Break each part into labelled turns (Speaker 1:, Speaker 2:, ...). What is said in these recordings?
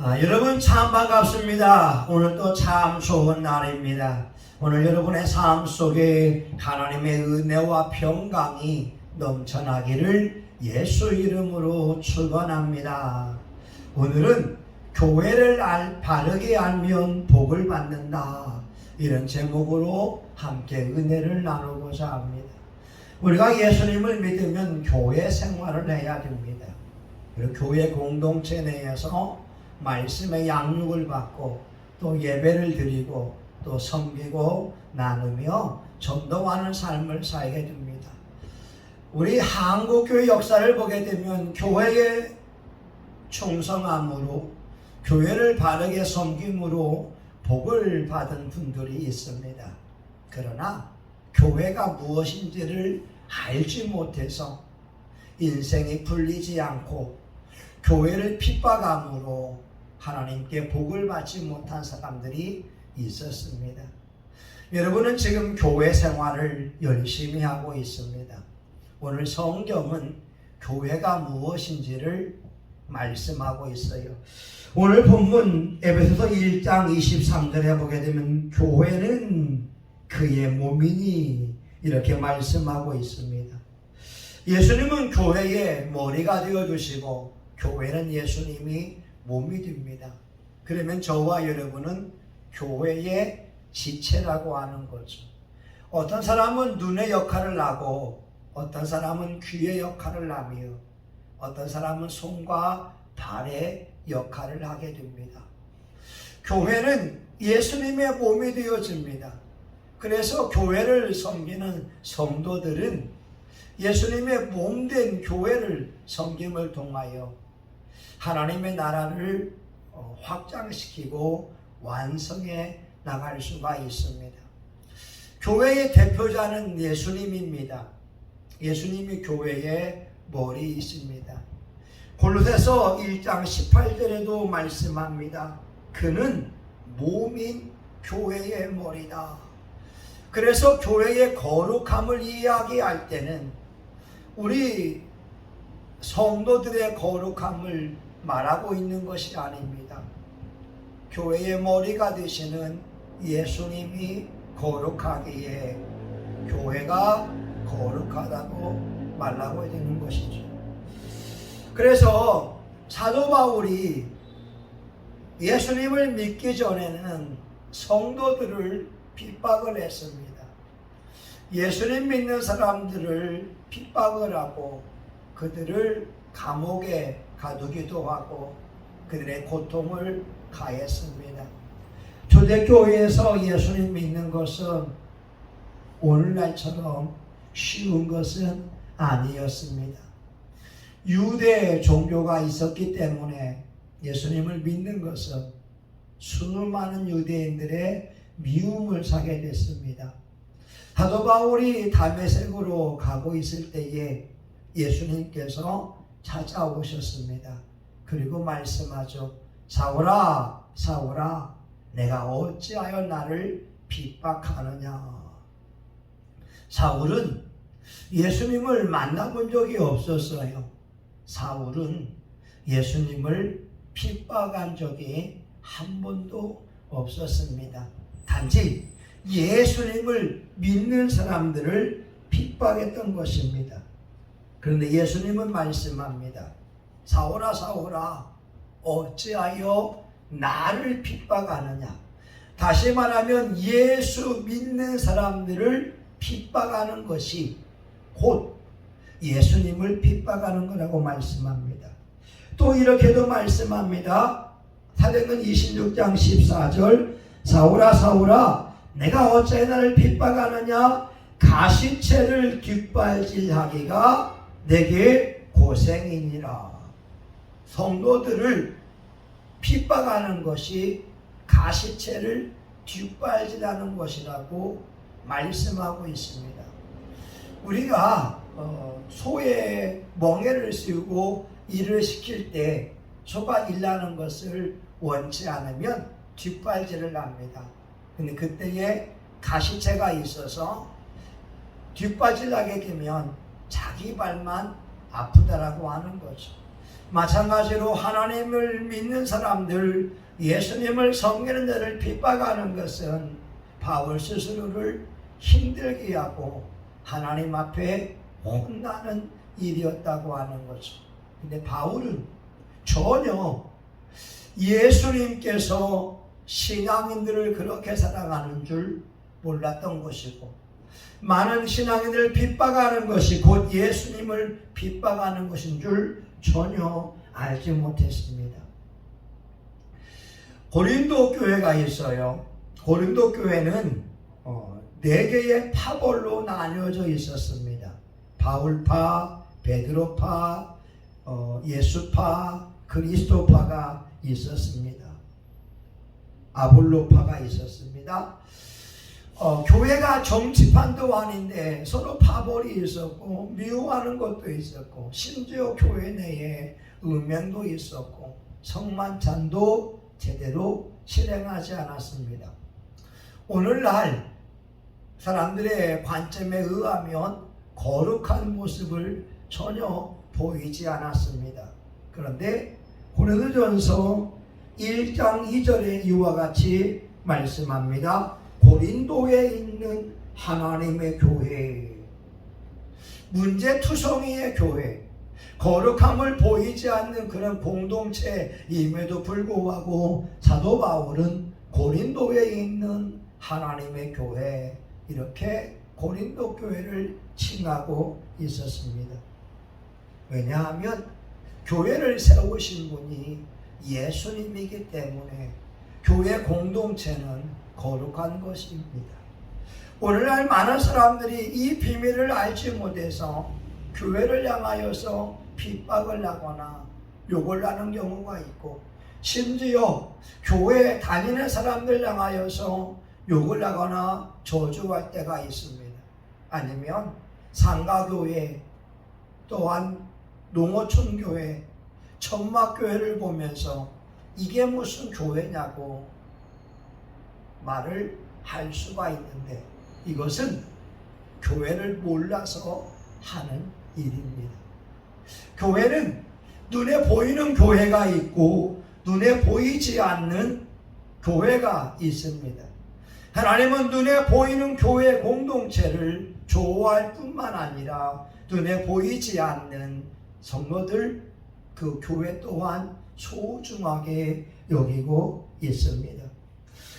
Speaker 1: 아, 여러분 참 반갑습니다. 오늘도 참 좋은 날입니다. 오늘 여러분의 삶 속에 하나님의 은혜와 평강이 넘쳐나기를 예수 이름으로 축원합니다. 오늘은 교회를 알, 바르게 알면 복을 받는다. 이런 제목으로 함께 은혜를 나누고자 합니다. 우리가 예수님을 믿으면 교회 생활을 해야 됩니다. 그리고 교회 공동체 내에서 말씀의 양육을 받고 또 예배를 드리고 또 섬기고 나누며 전도하는 삶을 살게 됩니다. 우리 한국 교회 역사를 보게 되면 교회의 충성함으로 교회를 바르게 섬김으로 복을 받은 분들이 있습니다. 그러나 교회가 무엇인지를 알지 못해서 인생이 풀리지 않고 교회를 핍박함으로 하나님께 복을 받지 못한 사람들이 있었습니다. 여러분은 지금 교회 생활을 열심히 하고 있습니다. 오늘 성경은 교회가 무엇인지를 말씀하고 있어요. 오늘 본문 에베소서 1장 23절에 보게 되면 교회는 그의 몸이니 이렇게 말씀하고 있습니다. 예수님은 교회의 머리가 되어 주시고 교회는 예수님이 몸이 됩니다. 그러면 저와 여러분은 교회의 지체라고 하는 거죠. 어떤 사람은 눈의 역할을 하고 어떤 사람은 귀의 역할을 하며 어떤 사람은 손과 발의 역할을 하게 됩니다. 교회는 예수님의 몸이 되어집니다. 그래서 교회를 섬기는 성도들은 예수님의 몸 된 교회를 섬김을 통하여 하나님의 나라를 어, 확장시키고 완성해 나갈 수가 있습니다. 교회의 대표자는 예수님입니다. 예수님이 교회의 머리이십니다. 골로새서 1장 18절에도 말씀합니다. 그는 몸인 교회의 머리다. 그래서 교회의 거룩함을 이야기할 때는 우리 성도들의 거룩함을 말하고 있는 것이 아닙니다. 교회의 머리가 되시는 예수님이 거룩하기에 교회가 거룩하다고 말하고 있는 것이죠. 그래서 사도 바울이 예수님을 믿기 전에는 성도들을 핍박을 했습니다. 예수님 믿는 사람들을 핍박을 하고 그들을 감옥에 가두기도 하고 그들의 고통을 가했습니다. 초대교회에서 예수님 믿는 것은 오늘날처럼 쉬운 것은 아니었습니다. 유대 종교가 있었기 때문에 예수님을 믿는 것은 수많은 유대인들의 미움을 사게 됐습니다. 사도 바울이 다메섹으로 가고 있을 때에 예수님께서 찾아오셨습니다. 그리고 말씀하죠. 사울아, 사울아, 내가 어찌하여 나를 핍박하느냐. 사울은 예수님을 만나본 적이 없었어요. 사울은 예수님을 핍박한 적이 한 번도 없었습니다. 단지 예수님을 믿는 사람들을 핍박했던 것입니다. 그런데 예수님은 말씀합니다. 사오라 사오라 어찌하여 나를 핍박하느냐. 다시 말하면 예수 믿는 사람들을 핍박하는 것이 곧 예수님을 핍박하는 거라고 말씀합니다. 또 이렇게도 말씀합니다. 사도행전 26장 14절 사울아 사울아 내가 어찌 나를 핍박하느냐 가시체를 뒷발질하기가 내게 고생이니라. 성도들을 핍박하는 것이 가시체를 뒷발질하는 것이라고 말씀하고 있습니다. 우리가 어, 소의 멍에를 씌우고 일을 시킬 때 소가 일하는 것을 원치 않으면 뒷발질을 합니다. 근데 그때에 가시체가 있어서 뒷발질 나게 되면 자기 발만 아프다라고 하는 거죠. 마찬가지로 하나님을 믿는 사람들, 예수님을 섬기는 자를 핍박하는 것은 바울 스스로를 힘들게 하고 하나님 앞에 혼나는 일이었다고 하는 거죠. 근데 바울은 전혀 예수님께서 신앙인들을 그렇게 사랑하는 줄 몰랐던 것이고 많은 신앙인들을 핍박하는 것이 곧 예수님을 핍박하는 것인 줄 전혀 알지 못했습니다. 고린도 교회가 있어요. 고린도 교회는 어, 네 개의 파벌로 나뉘어져 있었습니다. 바울파, 베드로파, 어, 예수파, 그리스도파가 있었습니다. 아볼로파가 있었습니다. 어, 교회가 정치판도 아닌데 서로 파벌이 있었고 미워하는 것도 있었고 심지어 교회 내에 음행도 있었고 성만찬도 제대로 실행하지 않았습니다. 오늘날 사람들의 관점에 의하면 거룩한 모습을 전혀 보이지 않았습니다. 그런데 고린도전서 1장 2절에 이와 같이 말씀합니다. 고린도에 있는 하나님의 교회, 문제투성이의 교회, 거룩함을 보이지 않는 그런 공동체임에도 불구하고 사도 바울은 고린도에 있는 하나님의 교회 이렇게 고린도 교회를 칭하고 있었습니다. 왜냐하면 교회를 세우신 분이 예수님이기 때문에 교회 공동체는 거룩한 것입니다. 오늘날 많은 사람들이 이 비밀을 알지 못해서 교회를 향하여서 핍박을 하거나 욕을 하는 경우가 있고 심지어 교회에 다니는 사람들 향하여서 욕을 하거나 저주할 때가 있습니다. 아니면 상가교회 또한 농어촌 교회 천막교회를 보면서 이게 무슨 교회냐고 말을 할 수가 있는데 이것은 교회를 몰라서 하는 일입니다. 교회는 눈에 보이는 교회가 있고 눈에 보이지 않는 교회가 있습니다. 하나님은 눈에 보이는 교회 공동체를 좋아할 뿐만 아니라 눈에 보이지 않는 성도들 그 교회 또한 소중하게 여기고 있습니다.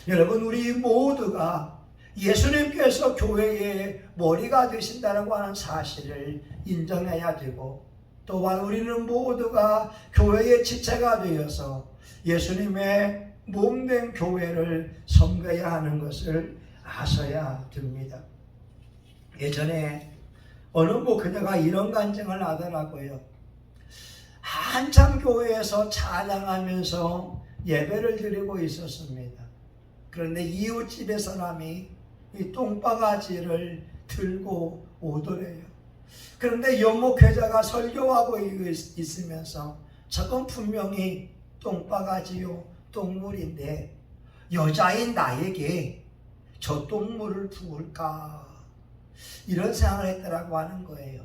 Speaker 1: 여러분 우리 모두가 예수님께서 교회의 머리가 되신다고 하는 사실을 인정해야 되고 또한 우리는 모두가 교회의 지체가 되어서 예수님의 몸된 교회를 섬겨야 하는 것을 아셔야 됩니다. 예전에 어느 목회자가 이런 간증을 하더라고요. 한참 교회에서 찬양하면서 예배를 드리고 있었습니다. 그런데 이웃집의 사람이 이 똥바가지를 들고 오더래요. 그런데 연목회자가 설교하고 있으면서 저건 분명히 똥바가지요 똥물인데 여자인 나에게 저 똥물을 부을까 이런 생각을 했다라고 하는 거예요.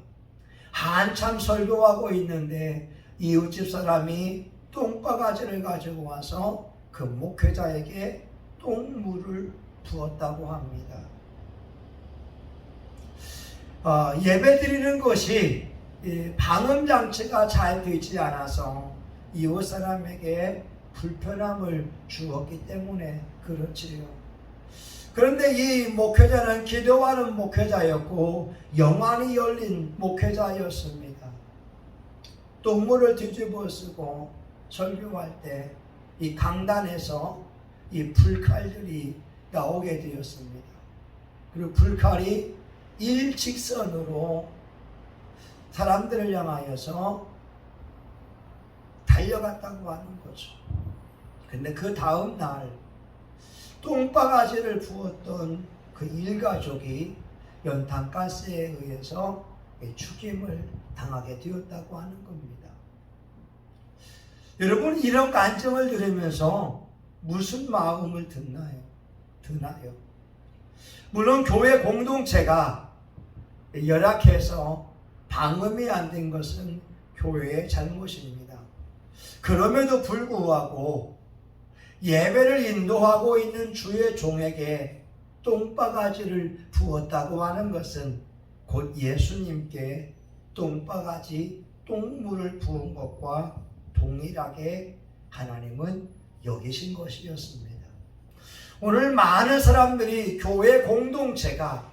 Speaker 1: 한참 설교하고 있는데 이웃집 사람이 똥바가지를 가지고 와서 그 목회자에게 똥물을 부었다고 합니다. 어, 예배 드리는 것이 방음 장치가 잘 되지 않아서 이웃 사람에게 불편함을 주었기 때문에 그렇지요. 그런데 이 목회자는 기도하는 목회자였고 영안이 열린 목회자였습니다. 똥물을 뒤집어 쓰고 설교할 때 이 강단에서 이 불칼들이 나오게 되었습니다. 그리고 불칼이 일직선으로 사람들을 향하여서 달려갔다고 하는 거죠. 근데 그 다음 날 똥바가지를 부었던 그 일가족이 연탄가스에 의해서 죽임을 당하게 되었다고 하는 겁니다. 여러분 이런 간증을 들으면서 무슨 마음을 듣나요? 드나요? 물론 교회 공동체가 열악해서 방음이 안 된 것은 교회의 잘못입니다. 그럼에도 불구하고 예배를 인도하고 있는 주의 종에게 똥바가지를 부었다고 하는 것은 곧 예수님께 똥바가지 똥물을 부은 것과 동일하게 하나님은 여기신 것이었습니다. 오늘 많은 사람들이 교회 공동체가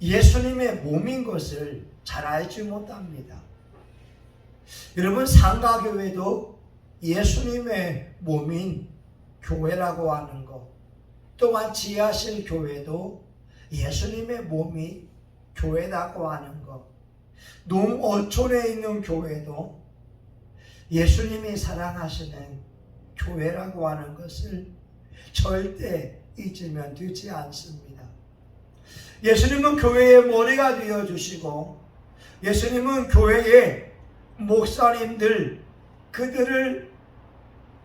Speaker 1: 예수님의 몸인 것을 잘 알지 못합니다. 여러분 상가교회도 예수님의 몸인 교회라고 하는 것 또한 지하실 교회도 예수님의 몸이 교회라고 하는 것 농어촌에 있는 교회도 예수님이 사랑하시는 교회라고 하는 것을 절대 잊으면 되지 않습니다. 예수님은 교회의 머리가 되어 주시고 예수님은 교회의 목사님들 그들을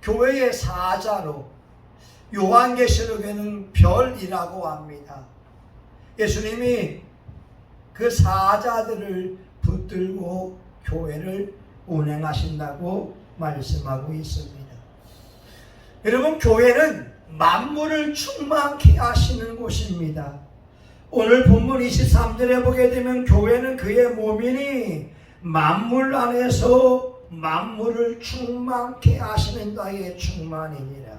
Speaker 1: 교회의 사자로 요한계시록에는 별이라고 합니다. 예수님이 그 사자들을 붙들고 교회를 운행하신다고 말씀하고 있습니다. 여러분 교회는 만물을 충만케 하시는 곳입니다. 오늘 본문 23절에 보게 되면 교회는 그의 몸이니 만물 안에서 만물을 충만케 하시는 자의 충만이니라.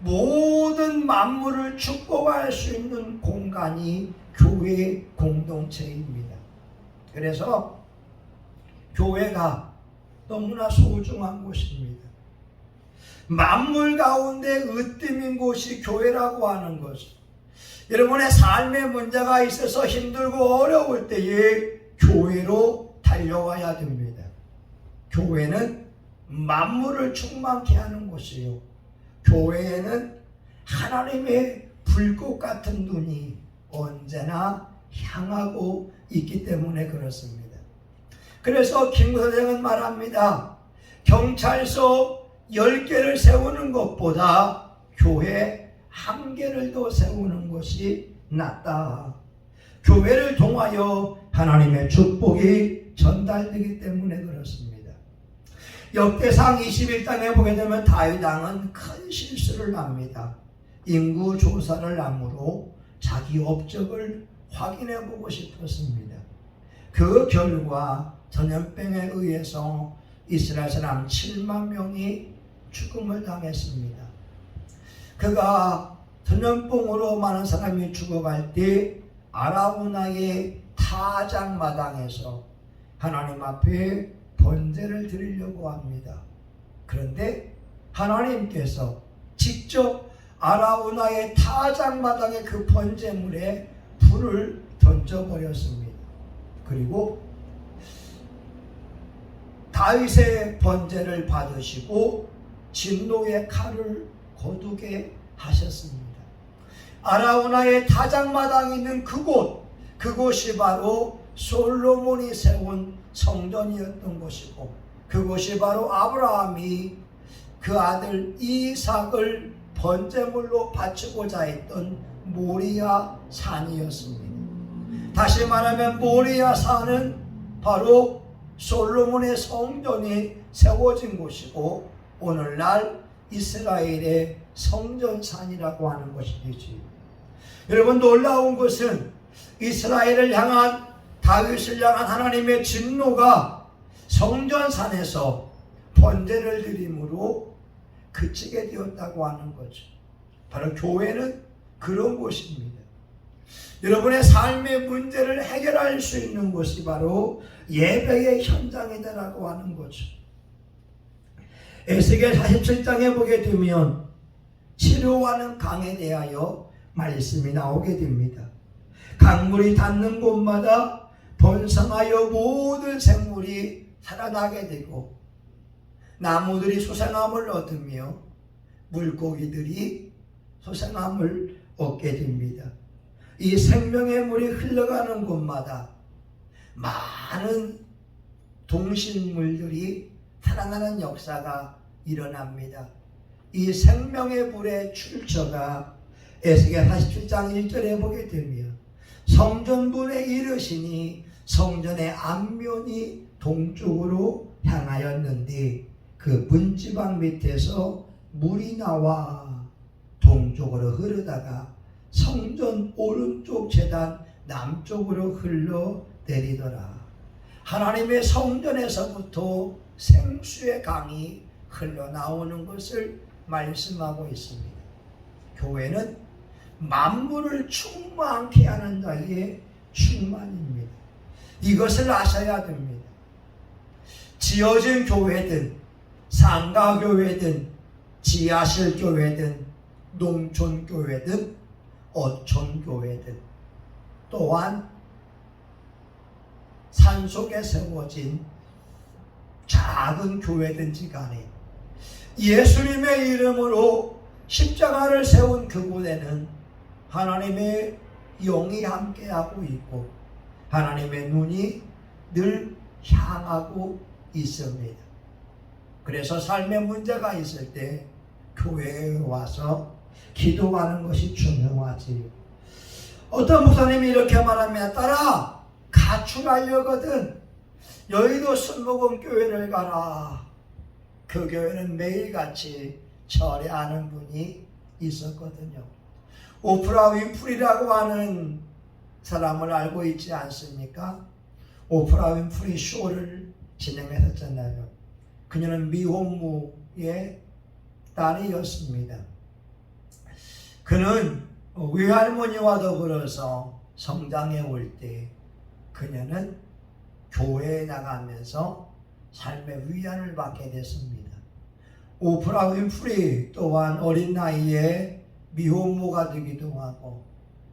Speaker 1: 모든 만물을 축복할 수 있는 공간이 교회 공동체입니다. 그래서 교회가 너무나 소중한 곳입니다. 만물 가운데 으뜸인 곳이 교회라고 하는 것은 여러분의 삶의 문제가 있어서 힘들고 어려울 때에 교회로 달려와야 됩니다. 교회는 만물을 충만케 하는 곳이요. 교회에는 하나님의 불꽃 같은 눈이 언제나 향하고 있기 때문에 그렇습니다. 그래서 김 선생은 말합니다. 경찰서 10개를 세우는 것보다 교회 한 개를 더 세우는 것이 낫다. 교회를 통하여 하나님의 축복이 전달되기 때문에 그렇습니다. 역대상 21장에 보게 되면 다윗 왕은 큰 실수를 합니다. 인구 조사를 함으로 자기 업적을 확인해 보고 싶었습니다. 그 결과 전염병에 의해서 이스라엘 사람 7만 명이 죽음을 당했습니다. 그가 전염병으로 많은 사람이 죽어갈 때 아라우나의 타작 마당에서 하나님 앞에 번제를 드리려고 합니다. 그런데 하나님께서 직접 아라우나의 타작 마당의 그 번제물에 불을 던져버렸습니다. 그리고 다윗의 번제를 받으시고 진노의 칼을 거두게 하셨습니다. 아라우나의 타작마당이 있는 그곳, 그곳이 바로 솔로몬이 세운 성전이었던 곳이고, 그곳이 바로 아브라함이 그 아들 이삭을 번제물로 바치고자 했던 모리아 산이었습니다. 다시 말하면 모리아 산은 바로 솔로몬의 성전이 세워진 곳이고 오늘날 이스라엘의 성전산이라고 하는 것이 되지. 여러분 놀라운 것은 이스라엘을 향한 다윗을 향한 하나님의 진노가 성전산에서 번제를 드림으로 그치게 되었다고 하는 거죠. 바로 교회는 그런 곳입니다. 여러분의 삶의 문제를 해결할 수 있는 곳이 바로 예배의 현장이다라고 하는 거죠. 에스겔 47장에 보게 되면 치료하는 강에 대하여 말씀이 나오게 됩니다. 강물이 닿는 곳마다 번성하여 모든 생물이 살아나게 되고 나무들이 소생함을 얻으며 물고기들이 소생함을 얻게 됩니다. 이 생명의 물이 흘러가는 곳마다 많은 동식물들이 살아나는 역사가 일어납니다. 이 생명의 불의 출처가 에스겔 47장 1절에 보게 되면 성전문에 이르시니 성전의 안면이 동쪽으로 향하였는데 그 문지방 밑에서 물이 나와 동쪽으로 흐르다가 성전 오른쪽 재단 남쪽으로 흘러 내리더라. 하나님의 성전에서부터 생수의 강이 흘러나오는 것을 말씀하고 있습니다. 교회는 만물을 충만케 하는 자의 충만입니다. 이것을 아셔야 됩니다. 지어진 교회든 상가교회든 지하실 교회든 농촌 교회든 어촌 교회든 또한 산속에 세워진 작은 교회든지 간에 예수님의 이름으로 십자가를 세운 그곳에는 하나님의 영이 함께하고 있고 하나님의 눈이 늘 향하고 있습니다. 그래서 삶에 문제가 있을 때 교회에 와서 기도하는 것이 중요하지. 어떤 목사님이 이렇게 말합니다. 따라 가출하려거든 여의도 순복음 교회를 가라. 그 교회는 매일같이 절에하는 분이 있었거든요. 오프라 윈프리라고 하는 사람을 알고 있지 않습니까? 오프라 윈프리 쇼를 진행했었잖아요. 그녀는 미혼모의 딸이었습니다. 그는 외할머니와 더불어서 성장해 올 때 그녀는 교회에 나가면서 삶의 위안을 받게 됐습니다. 오프라 윈프리 또한 어린 나이에 미혼모가 되기도 하고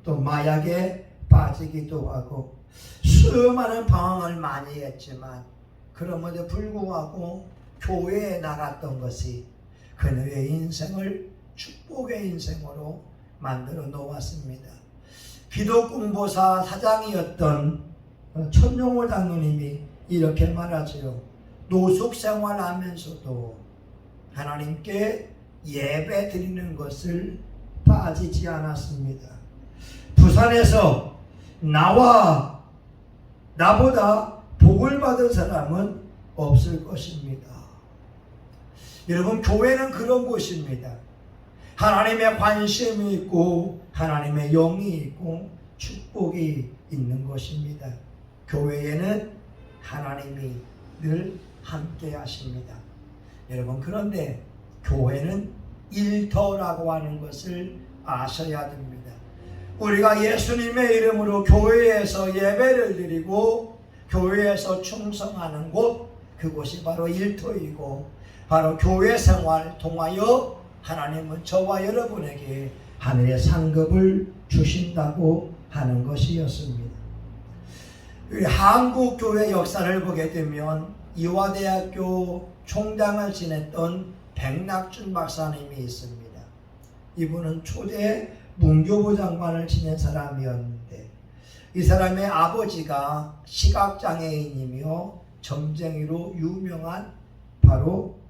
Speaker 1: 또 마약에 빠지기도 하고 수많은 방황을 많이 했지만 그럼에도 불구하고 교회에 나갔던 것이 그녀의 인생을 축복의 인생으로 만들어 놓았습니다. 기독공보사 사장이었던 천용호 장로님이 이렇게 말하지요. 노숙 생활하면서도 하나님께 예배 드리는 것을 빠지지 않았습니다. 부산에서 나와 나보다 복을 받은 사람은 없을 것입니다. 여러분, 교회는 그런 곳입니다. 하나님의 관심이 있고, 하나님의 영이 있고, 축복이 있는 것입니다. 교회에는 하나님이 늘 함께 하십니다. 여러분, 그런데 교회는 일터라고 하는 것을 아셔야 됩니다. 우리가 예수님의 이름으로 교회에서 예배를 드리고 교회에서 충성하는 곳 그곳이 바로 일터이고 바로 교회 생활 통하여 하나님은 저와 여러분에게 하늘의 상급을 주신다고 하는 것이었습니다. 우리 한국 교회 역사를 보게 되면 이화대학교 총장을 지냈던 백낙준 박사님이 있습니다. 이분은 초대 문교부 장관을 지낸 사람이었는데 이 사람의 아버지가 시각장애인이며 점쟁이로 유명한 바로 어,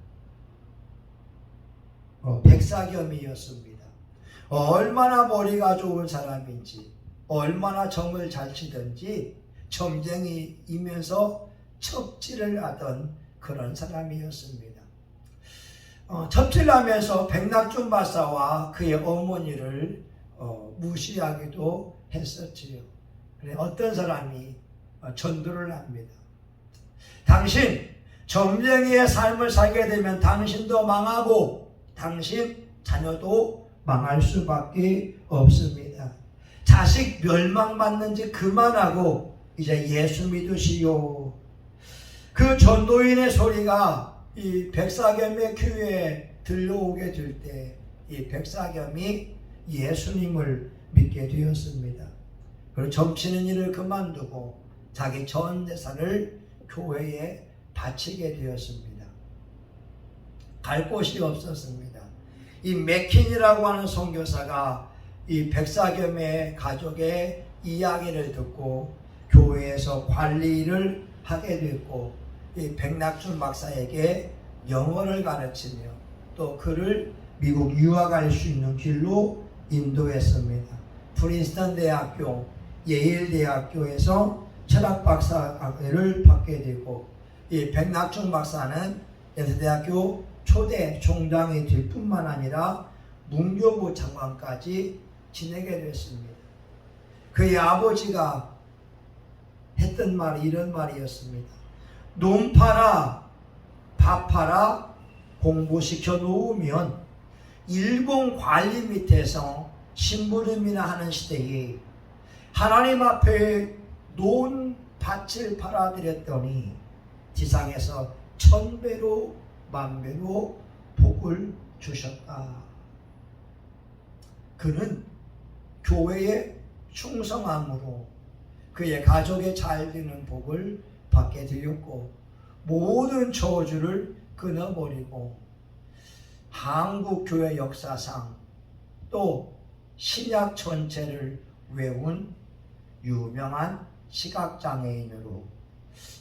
Speaker 1: 백사겸이었습니다. 얼마나 머리가 좋은 사람인지 얼마나 정을 잘 치든지 점쟁이이면서 첩질을 하던 그런 사람이었습니다. 어, 첩질하면서 백낙준 박사와 그의 어머니를 어, 무시하기도 했었지요. 어떤 사람이 어, 전도를 합니다. 당신 점쟁이의 삶을 살게 되면 당신도 망하고 당신 자녀도 망할 수밖에 없습니다. 자식 멸망받는지 그만하고 이제 예수 믿으시오. 그 전도인의 소리가 이 백사겸의 귀에 들려오게 될 때 이 백사겸이 예수님을 믿게 되었습니다. 그리고 점치는 일을 그만두고 자기 전 재산을 교회에 바치게 되었습니다. 갈 곳이 없었습니다. 이 맥킨이라고 하는 선교사가 이 백사겸의 가족의 이야기를 듣고 교회에서 관리를 하게 됐고 이 백낙준 박사에게 영어를 가르치며 또 그를 미국 유학할 수 있는 길로 인도했습니다. 프린스턴 대학교, 예일 대학교에서 철학 박사를 받게 되고 이 백낙중 박사는 연세대학교 초대 총장이 될 뿐만 아니라 문교부 장관까지 지내게 됐습니다. 그의 아버지가 했던 말이 이런 말이었습니다. 논 팔아, 밥 팔아, 공부시켜 놓으면 일본 관리 밑에서 심부름이나 하는 시대에 하나님 앞에 논 밭을 팔아드렸더니 지상에서 천배로 만배로 복을 주셨다. 그는 교회에 충성함으로 그의 가족에 잘 되는 복을 받게 되었고 모든 저주를 끊어버리고 한국 교회 역사상 또 신약 전체를 외운 유명한 시각장애인으로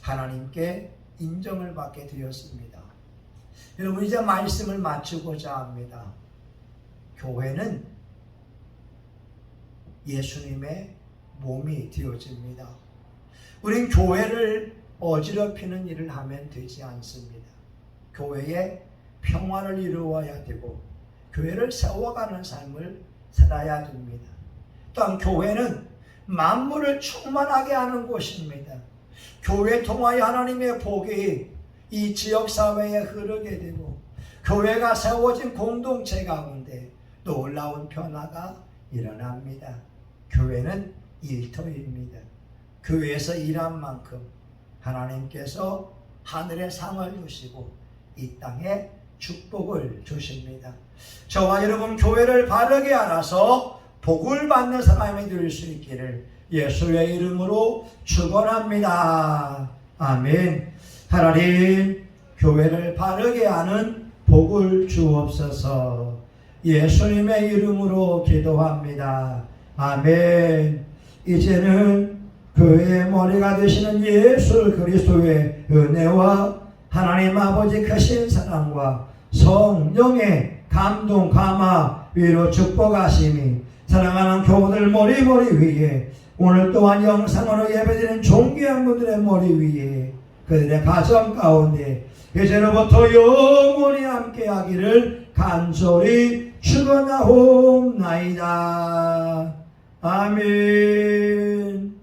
Speaker 1: 하나님께 인정을 받게 되었습니다. 여러분 이제 말씀을 마치고자 합니다. 교회는 예수님의 몸이 되어집니다. 우린 교회를 어지럽히는 일을 하면 되지 않습니다. 교회에 평화를 이루어야 되고 교회를 세워가는 삶을 살아야 됩니다. 또한 교회는 만물을 충만하게 하는 곳입니다. 교회 통하여 하나님의 복이 이 지역 사회에 흐르게 되고 교회가 세워진 공동체 가운데 놀라운 변화가 일어납니다. 교회는 일터입니다. 교회에서 일한 만큼 하나님께서 하늘의 상을 주시고 이 땅에 축복을 주십니다. 저와 여러분 교회를 바르게 알아서 복을 받는 사람이 될 수 있기를 예수의 이름으로 축원합니다. 아멘. 하나님 교회를 바르게 하는 복을 주옵소서. 예수님의 이름으로 기도합니다. 아멘. 이제는 교회의 머리가 되시는 예수 그리스도의 은혜와 하나님 아버지 크신 사랑과 성령의 감동, 감화, 위로 축복하심이 사랑하는 교우들 머리 머리 위에 오늘 또한 영상으로 예배드리는 존귀한 분들의 머리 위에 그들의 가정 가운데 이제로부터 영원히 함께하기를 간절히 축원하옵나이다. 아멘.